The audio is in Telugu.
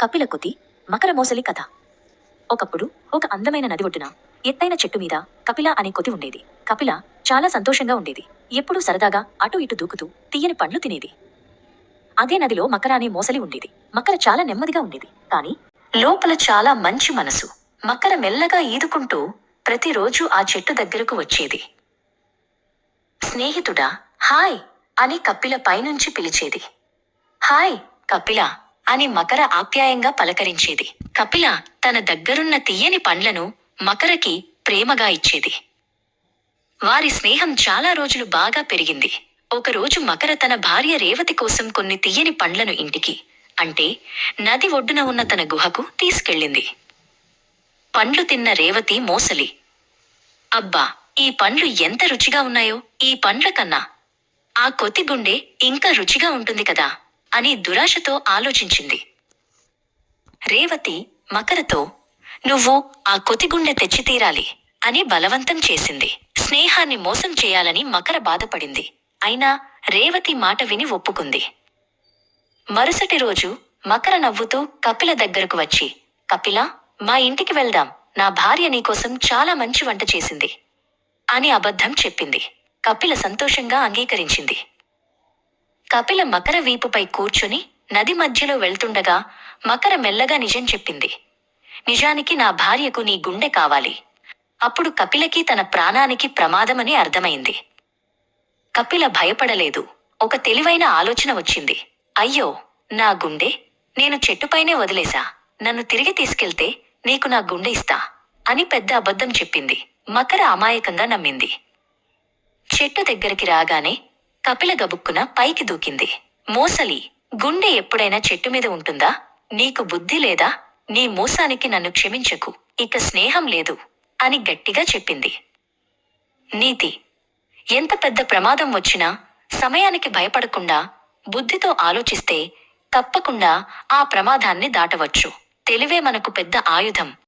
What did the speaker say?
కపిల కొద్ది మకర మోసలి కథ. ఒకప్పుడు ఒక అందమైన నది ఒడ్డున ఎత్తైన చెట్టు మీద కపిల అనే కొతి ఉండేది. కపిల చాలా సంతోషంగా ఉండేది. ఎప్పుడూ సరదాగా అటు ఇటు దూకుతూ తీయని పండ్లు తినేది. అదే నదిలో మకర అనే మోసలి ఉండేది. మకర చాలా నెమ్మదిగా ఉండేది. కాని లోపల చాలా మంచి మనసు. మకర మెల్లగా ఈదుకుంటూ ప్రతిరోజు ఆ చెట్టు దగ్గరకు వచ్చేది. స్నేహితుడా హాయ్ అని కపిల పైనుంచి పిలిచేది. హాయ్ కపిల. అని మకర ఆప్యాయంగా పలకరించేది. కపిల తన దగ్గరున్న తీయని పండ్లను మకరకి ప్రేమగా ఇచ్చేది. వారి స్నేహం చాలా రోజులు బాగా పెరిగింది. ఒకరోజు మకర తన భార్య రేవతి కోసం కొన్ని తీయని పండ్లను ఇంటికి అంటే నది ఒడ్డున ఉన్న తన గుహకు తీసుకెళ్ళింది. పండ్లు తిన్న రేవతి మోసలి అబ్బా ఈ పండ్లు ఎంత రుచిగా ఉన్నాయో ఈ పండ్ల కన్నా. ఆ కొత్తిగుండె గుండె ఇంకా రుచిగా ఉంటుంది కదా. అని దురాశతో ఆలోచించింది. రేవతి మకరతో నువ్వు ఆ కొతిగుండె తెచ్చి తీరాలి అని బలవంతం చేసింది. స్నేహాన్ని మోసం చేయాలని మకర బాధపడింది. అయినా రేవతి మాట విని ఒప్పుకుంది. మరుసటి రోజు మకర నవ్వుతూ కపిల దగ్గరకు వచ్చి కపిల మా ఇంటికి వెళ్దాం. నా భార్య నీకోసం చాలా మంచి వంట చేసింది అని అబద్ధం చెప్పింది. కపిల సంతోషంగా అంగీకరించింది. కపిల మకర వీపుపై కూర్చుని నది మధ్యలో వెళ్తుండగా మకర మెల్లగా నిజం చెప్పింది. నిజానికి నా భార్యకు నీ గుండె కావాలి. అప్పుడు కపిలకి తన ప్రాణానికి ప్రమాదమని అర్థమైంది. కపిల భయపడలేదు. ఒక తెలివైన ఆలోచన వచ్చింది. అయ్యో నా గుండె? నేను చెట్టుపైనే వదిలేశా నన్ను తిరిగి తీసుకెళ్తే నీకు నా గుండె ఇస్తా అని పెద్ద అబద్ధం చెప్పింది. మకర అమాయకంగా నమ్మింది. చెట్టు దగ్గరికి రాగానే కపిల గబుక్కున పైకి దూకింది. మోసలి గుండె ఎప్పుడైనా చెట్టు మీద ఉంటుందా? నీకు బుద్ధి లేదా? నీ మోసానికి నన్ను క్షమించకు. ఇక స్నేహం లేదు అని గట్టిగా చెప్పింది. నీతి ఎంత పెద్ద ప్రమాదం వచ్చినా సమయానికి భయపడకుండా బుద్ధితో ఆలోచిస్తే తప్పకుండా ఆ ప్రమాదాన్ని దాటవచ్చు. తెలివే మనకు పెద్ద ఆయుధం.